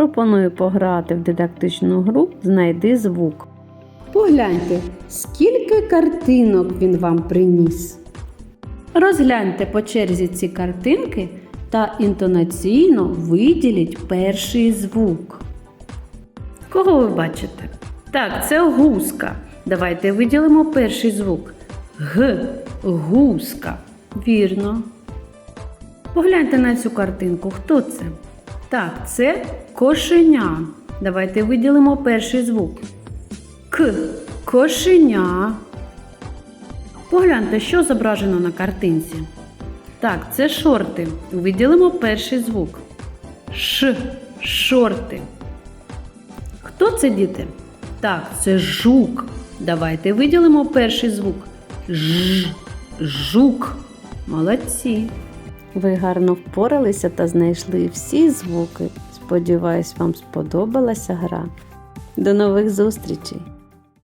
Пропоную пограти в дидактичну гру Знайди звук. Погляньте, скільки картинок він вам приніс. Розгляньте по черзі ці картинки та інтонаційно виділіть перший звук. Кого ви бачите? Так, це гуска. Давайте виділимо перший звук. Г. Гуска. Вірно. Погляньте на цю картинку. Хто це? Так, це кошеня. Давайте виділимо перший звук. К. Кошеня. Погляньте, що зображено на картинці. Так, це шорти. Виділимо перший звук. Ш. Шорти. Хто це діти? Так, це жук. Давайте виділимо перший звук. Ж. Жук. Молодці. Ви гарно впоралися та знайшли всі звуки. Сподіваюсь, вам сподобалася гра. До нових зустрічей!